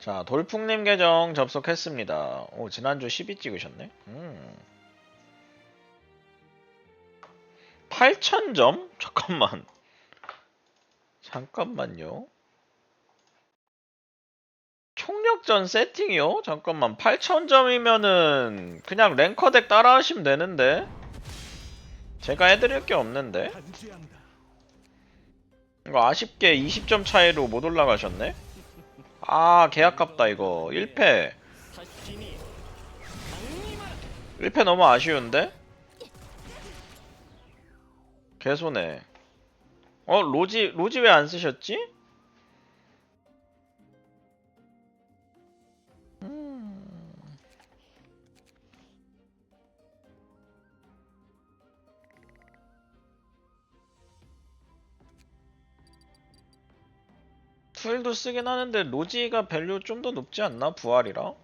자, 돌풍님 계정 접속했습니다. 오, 지난주 12 찍으셨네. 음. 8,000점? 잠깐만. 잠깐만요. 총력전 세팅이요? 잠깐만. 8,000점이면은 그냥 랭커덱 따라 하시면 되는데. 제가 해드릴 게 없는데. 이거 아쉽게 20점 차이로 못 올라가셨네? 아, 개 아깝다, 이거. 1패. 1패 너무 아쉬운데? 개손해. 어, 로지, 로지 왜 안 쓰셨지? 투일도 쓰긴 하는데 로지가 밸류 좀 더 높지 않나? 부활이라?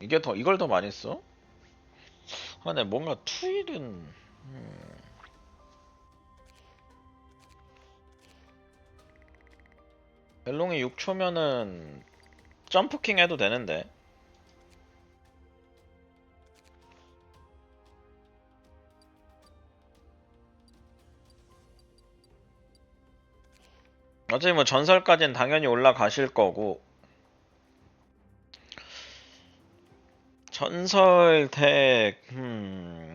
이게 더 이걸 더 많이 써? 아, 네, 뭔가 투일은 음. 벨롱이 6초면은 점프킹 해도 되는데 어차피 뭐 전설까지는 당연히 올라가실 거고. 전설 덱 음.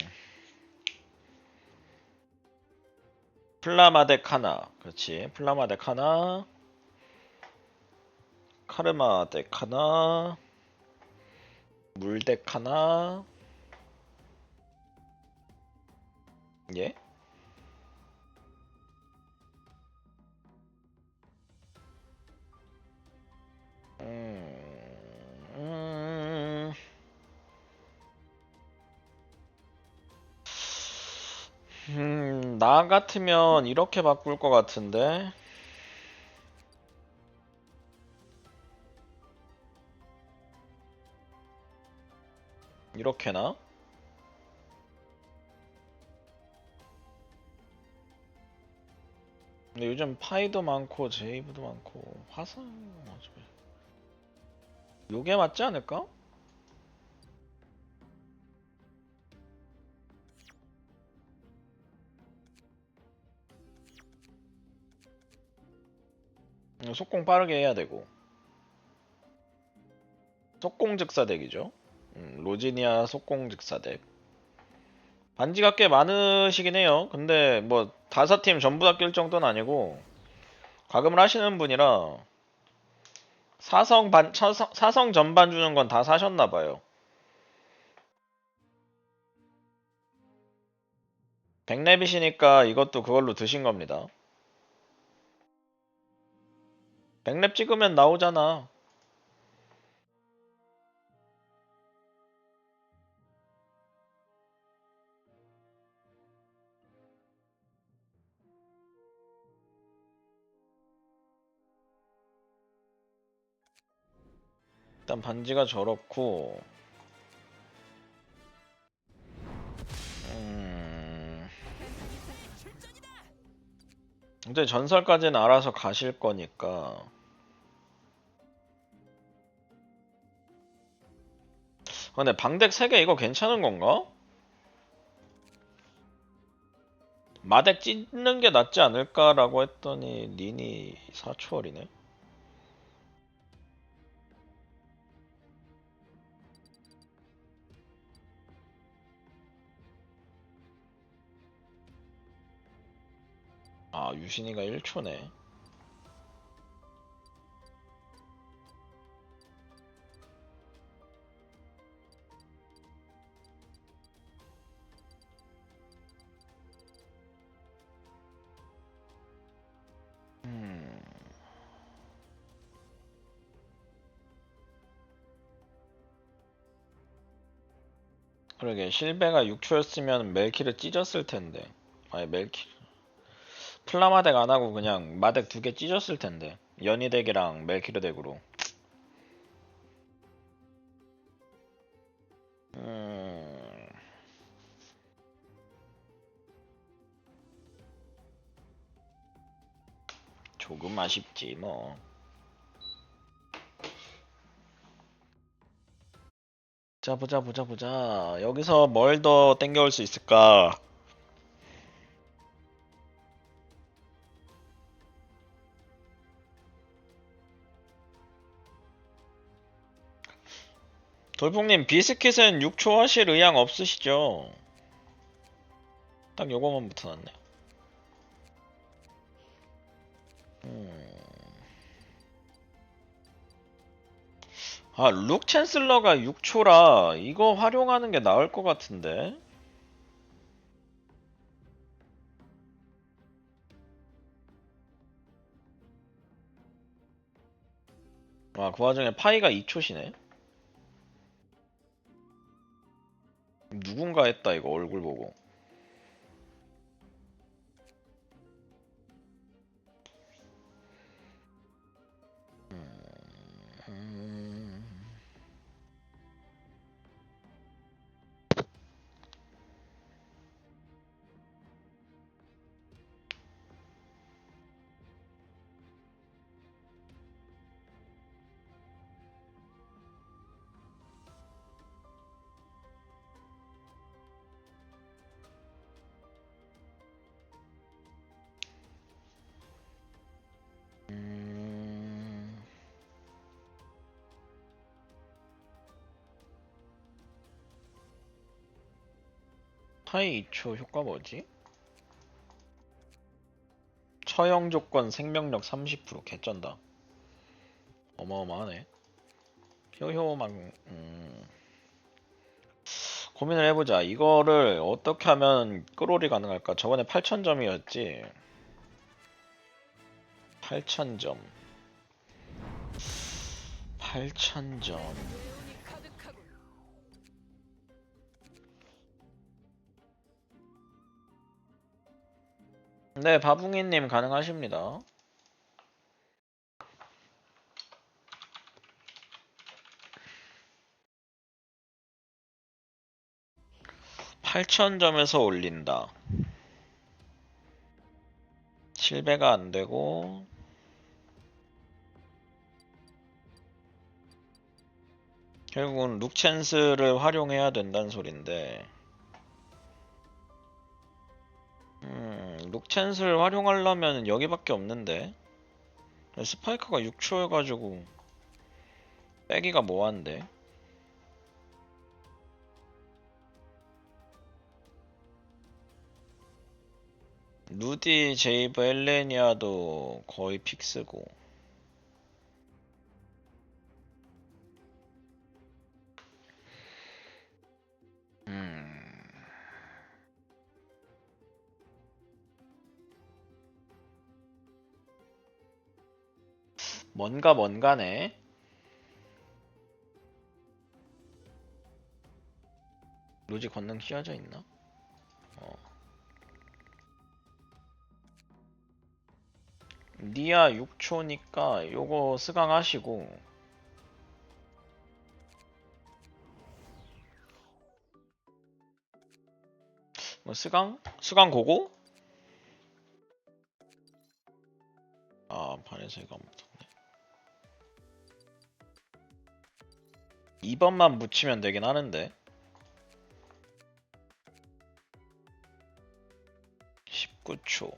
플라마 덱 하나. 그렇지. 플라마 덱 하나. 카르마 덱 하나. 물덱 하나. 예? 음, 음, 음, 나 같으면 이렇게 바꿀 것 같은데. 이렇게나? 근데 요즘 파이도 많고 제이브도 많고 화상 어차피 요게 맞지 않을까? 음, 속공 빠르게 해야 되고. 속공 즉사덱이죠. 음, 로지니아 속공 즉사덱. 반지가 꽤 많으시긴 해요. 근데 뭐 다섯 팀 전부 다 낄 정도는 아니고 가금을 하시는 분이라 사성 반 사성, 사성 전반 주는 건 다 사셨나 봐요. 100렙이시니까 이것도 그걸로 드신 겁니다. 100렙 찍으면 나오잖아. 일단 반지가 저렇고. 음... 이제 전설까지는 알아서 가실 거니까. 아, 근데 방덱 3개 이거 괜찮은 건가? 마덱 찢는 게 낫지 않을까라고 했더니 닌이 4초월이네 아, 유신이가 1초네. 음. 그러게 실베가 6초였으면 멜키를 찢었을 텐데. 아니 멜키 플라마덱 안 하고 그냥 마덱 두 개 찢었을 텐데. 연희덱이랑 멜키르 덱으로. 음... 조금 아쉽지 뭐. 자 보자 보자 보자. 여기서 뭘 더 땡겨올 수 있을까 돌풍님 비스킷은 6초 하실 의향 없으시죠? 딱 요거만 붙어놨네 음. 아, 룩 챈슬러가 6초라 이거 활용하는 게 나을 것 같은데. 아, 그 와중에 파이가 2초시네. 누군가 했다 이거 얼굴 보고. 타이 2초 효과 뭐지? 처형 조건 생명력 30% 개쩐다. 어마어마하네. 효효만 음... 고민을 해보자. 이거를 어떻게 하면 끌어올이 가능할까? 저번에 8,000점이었지. 8,000점. 8,000점. 네, 바붕이님 가능하십니다. (8,000점에서) 올린다. 실배가 안 되고. 결국은 룩챈스를 활용해야 된다는 소린데 음, 룩챈스를 활용하려면 여기밖에 없는데. 스파이크가 6초여가지고 빼기가 뭐한데? 루디, 제이브, 엘레니아도 거의 픽스고 뭔가 뭔가네. 로지 권능 씌워져 있나? 어. 니아 6초니까 요거 스강 하시고 뭐 스강? 스강 고고? 아 반에서 이거 안 붙었 2번만 묻히면 되긴 하는데. 19초.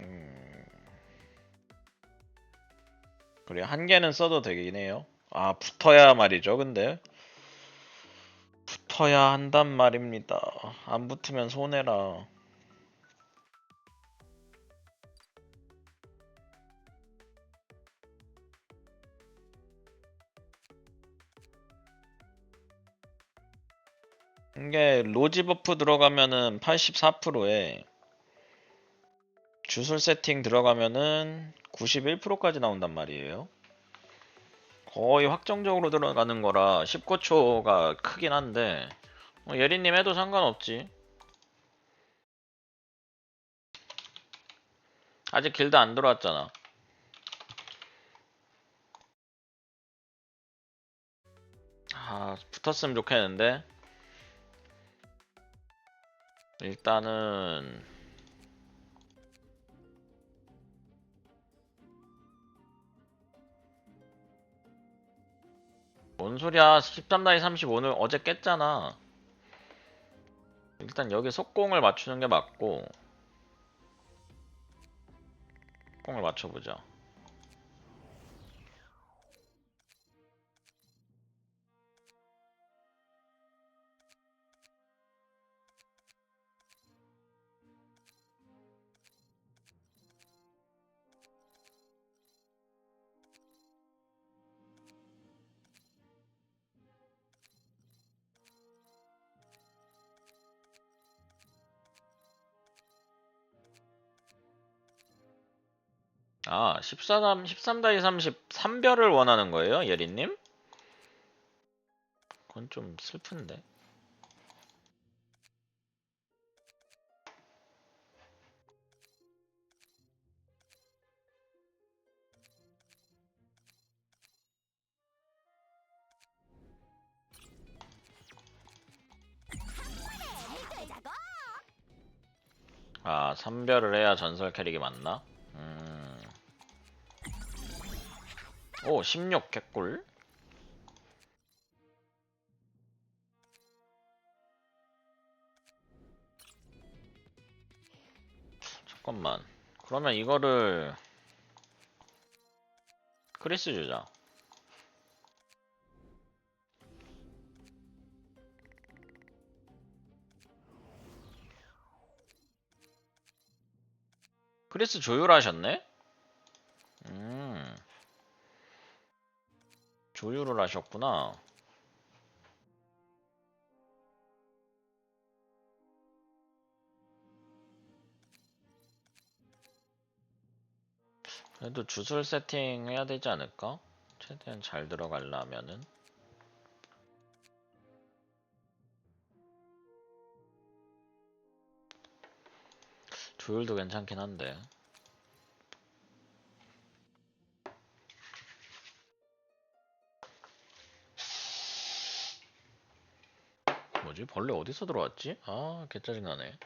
음... 그래 한 개는 써도 되긴 해요. 아 붙어야 말이죠 근데. 붙어야 한단 말입니다. 안 붙으면 손해라 이게 로지 버프 들어가면은 84%에 주술 세팅 들어가면은 91%까지 나온단 말이에요. 거의 확정적으로 들어가는 거라 19초가 크긴 한데 뭐 예리님 해도 상관없지. 아직 길드 안 들어왔잖아. 아 붙었으면 좋겠는데 일단은 뭔 소리야? 13다이 30 오늘 어제 깼잖아. 일단 여기 속공을 맞추는 게 맞고 속공을 맞춰보자 아 14, 13다이 30 3별을 원하는 거예요 예리님? 그건 좀 슬픈데 아 3별을 해야 전설 캐릭이 맞나? 오, 16 개꿀. 잠깐만. 그러면 이거를 크리스 주자. 크리스 조율하셨네? 음. 조율을 하셨구나. 그래도 주술 세팅 해야 되지 않을까? 최대한 잘 들어가려면은. 조율도 괜찮긴 한데. 뭐지? 벌레 어디서 들어왔지? 아, 개 짜증나네.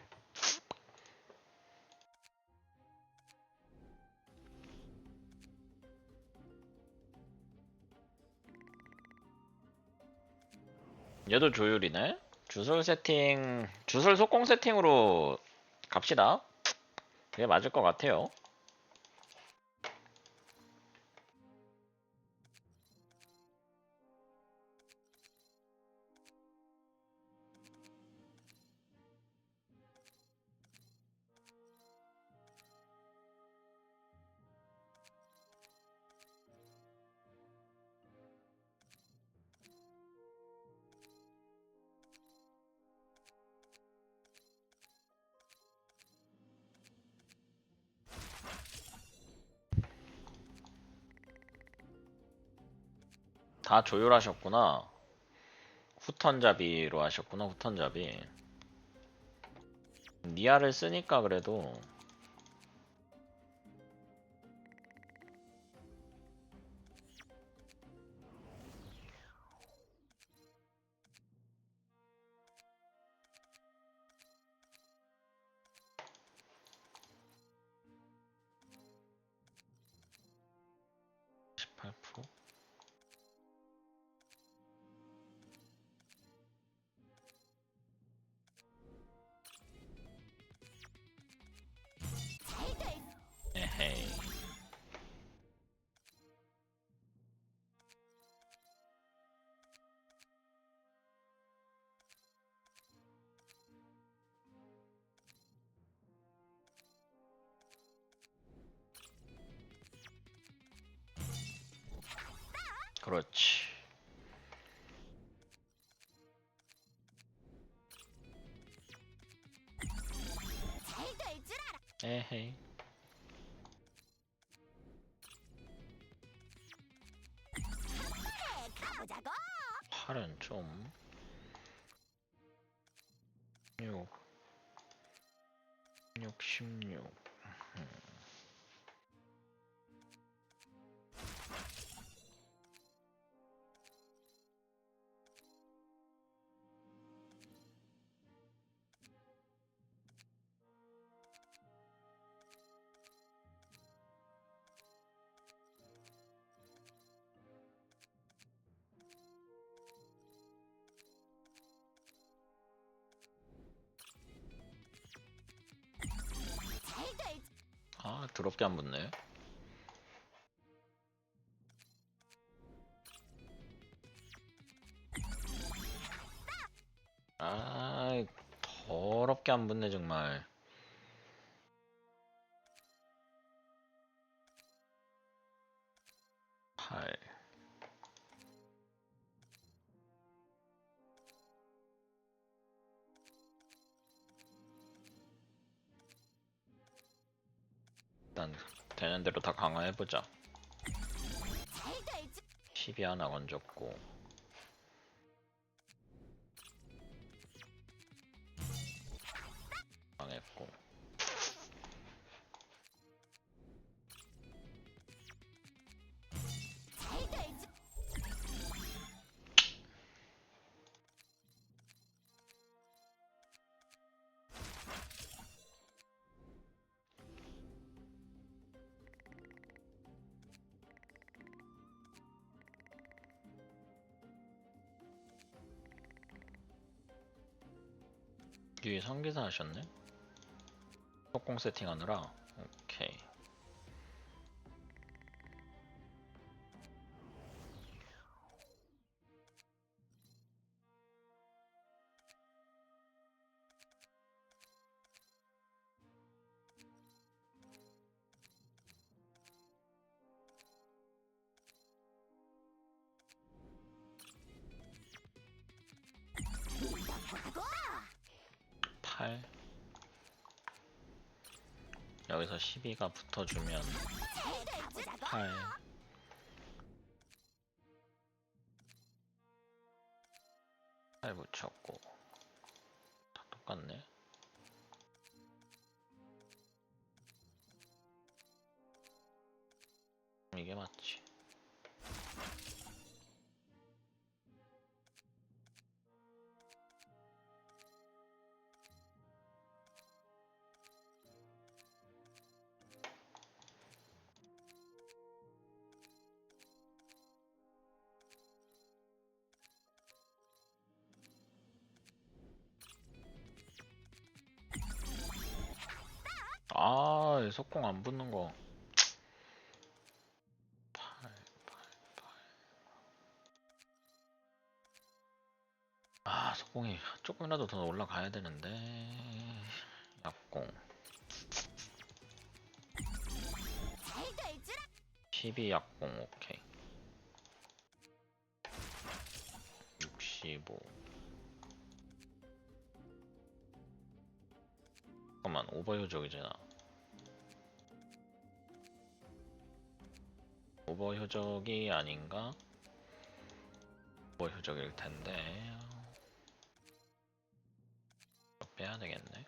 얘도 조율이네? 주술 세팅, 주술 속공 세팅으로 갑시다. 그게 맞을 것 같아요. 다 조율하셨구나. 후턴잡이로 하셨구나, 후턴잡이. 니아를 쓰니까 그래도 에 к щемню. 더럽게 안 붙네. 아, 더럽게 안 붙네 정말. 일단 되는 대로 다 강화해보자. 10이 하나 건졌고 뒤에 성기사 하셨네? 속공 세팅하느라 여기서 12가 붙어주면 8 8 붙였고. 다 똑같네. 이게 맞지 아, 이 속공 안 붙는 거. 8, 8, 8. 아, 속공이 조금이라도 더 올라가야 되는데. 약공. 12 약공, 오케이. 65. 잠깐만, 오버 효적이잖아. 오버 효적이 아닌가? 오버 효적일 텐데. 빼야 되겠네.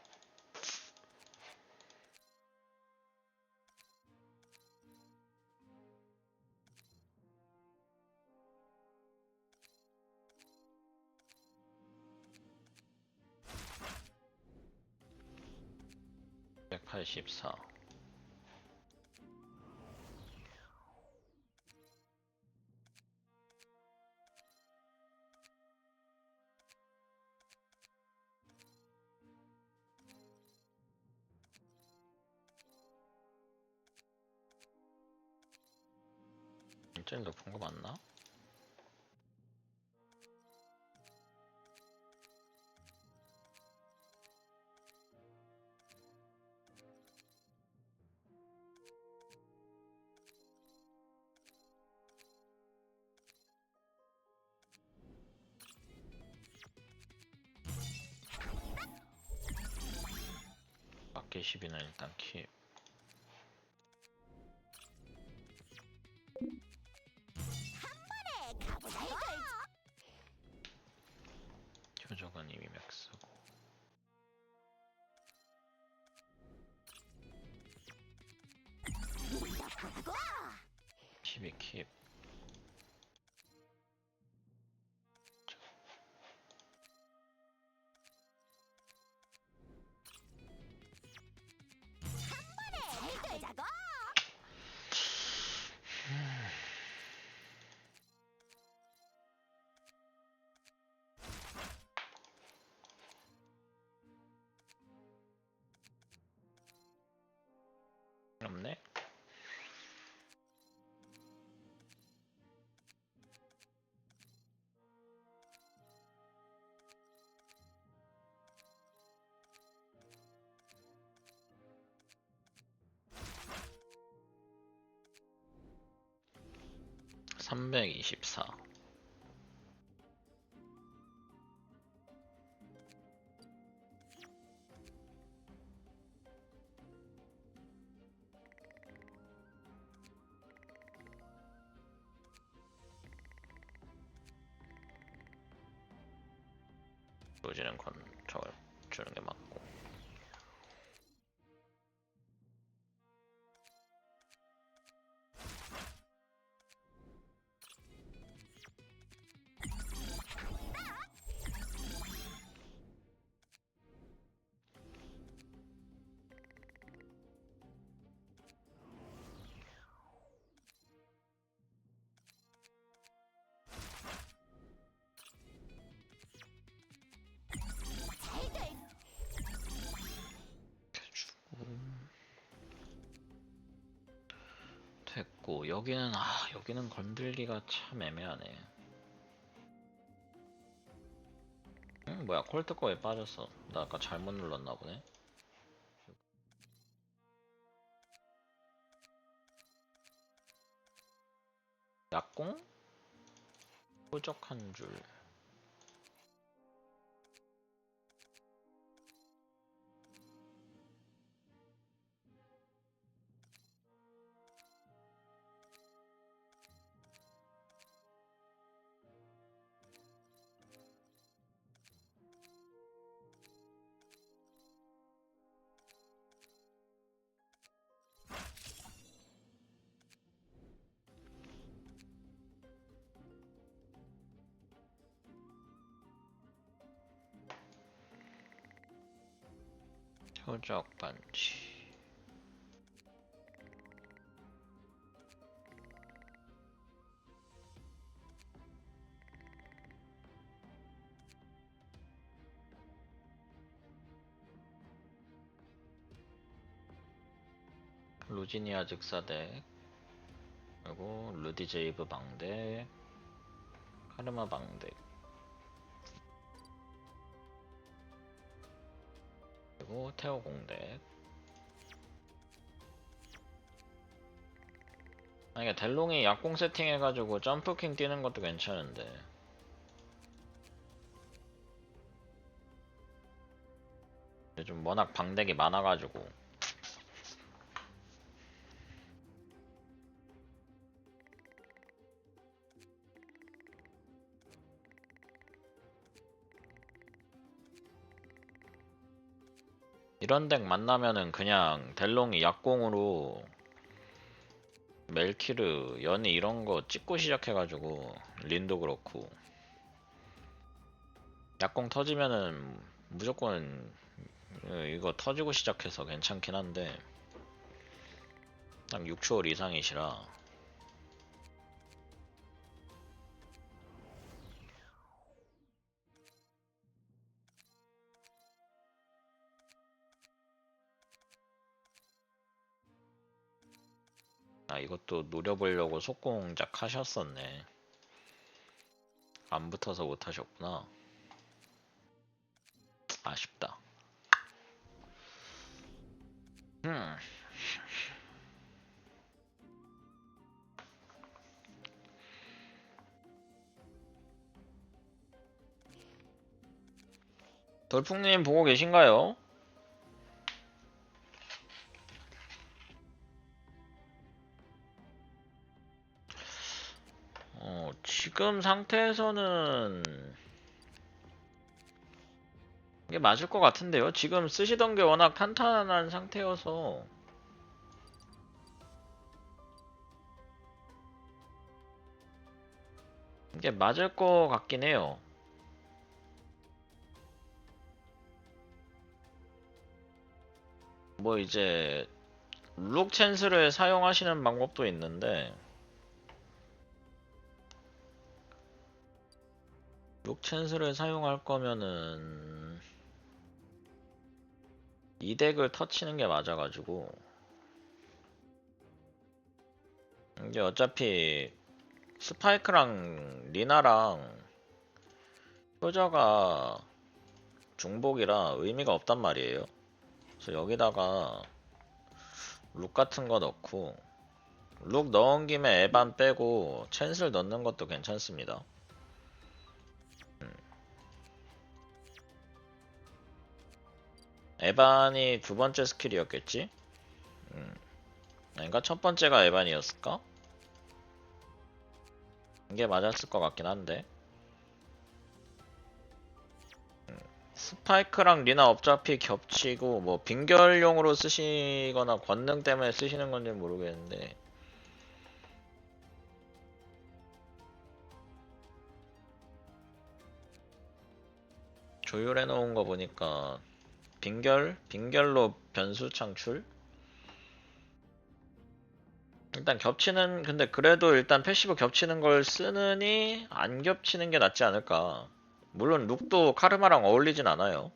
백팔십사. 12이나 일단 킵 없네. 삼백이십사. 됐고 여기는 아 여기는 건들기가 참 애매하네. 응 뭐야 콜트 거에 빠졌어. 나 아까 잘못 눌렀나 보네. 약공? 호적한 줄. 표적 반지. 루지니아 즉사덱 그리고 루디제이브 방덱 카르마 방덱 그리고 태오 공대. 아니, 델롱이 약공 세팅해가지고 점프킹 뛰는 것도 괜찮은데. 좀 워낙 방덱이 많아가지고. 이런 덱 만나면은 그냥 델롱이 약공으로 멜키르, 연이 이런 거 찍고 시작해가지고 린도 그렇고 약공 터지면은 무조건 이거 터지고 시작해서 괜찮긴 한데 딱 6초월 이상이시라 아 이것도 노려보려고 속공작 하셨었네 안 붙어서 못 하셨구나 아쉽다 음. 돌풍님 보고 계신가요? 지금 상태에서는 이게 맞을 것 같은데요. 지금 쓰시던 게 워낙 탄탄한 상태여서 이게 맞을 것 같긴 해요. 뭐 이제 룩 찬스를 사용하시는 방법도 있는데 룩 찬스를 사용할 거면은 이 덱을 터치는 게 맞아가지고 이게 어차피 스파이크랑 리나랑 효저가 중복이라 의미가 없단 말이에요. 그래서 여기다가 룩 같은 거 넣고 룩 넣은 김에 에반 빼고 챈슬 넣는 것도 괜찮습니다. 에반이 두 번째 스킬이었겠지? 음. 아닌가? 첫 번째가 에반이었을까? 이게 맞았을 것 같긴 한데. 음. 스파이크랑 리나 어차피 겹치고 뭐 빙결용으로 쓰시거나 권능 때문에 쓰시는 건지 모르겠는데 조율해 놓은 거 보니까 빙결? 빙결로 변수 창출? 일단 겹치는 근데 그래도 일단 패시브 겹치는 걸 쓰느니 안 겹치는 게 낫지 않을까 물론 룩도 카르마랑 어울리진 않아요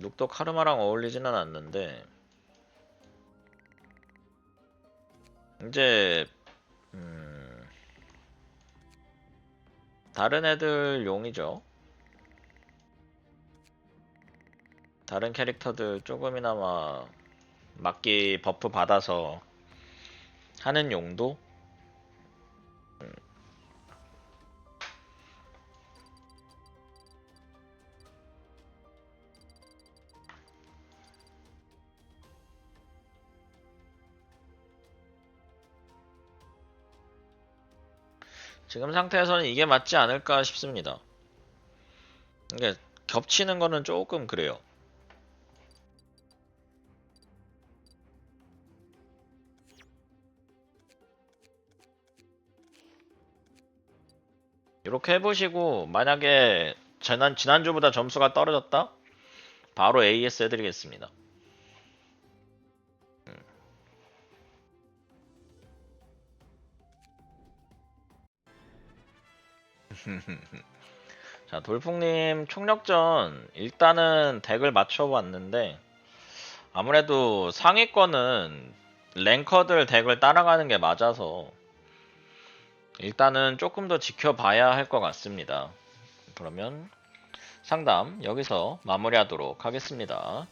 룩도 카르마랑 어울리지는 않는데 이제 음 다른 애들 용이죠 다른 캐릭터들 조금이나마 막기 버프 받아서 하는 용도? 음. 지금 상태에서는 이게 맞지 않을까 싶습니다. 이게 겹치는 거는 조금 그래요. 이렇게 해보시고 만약에 지난 지난주보다 점수가 떨어졌다? 바로 AS 해드리겠습니다. 자 돌풍님 총력전 일단은 덱을 맞춰봤는데 아무래도 상위권은 랭커들 덱을 따라가는 게 맞아서 일단은 조금 더 지켜봐야 할 것 같습니다. 그러면 상담 여기서 마무리하도록 하겠습니다.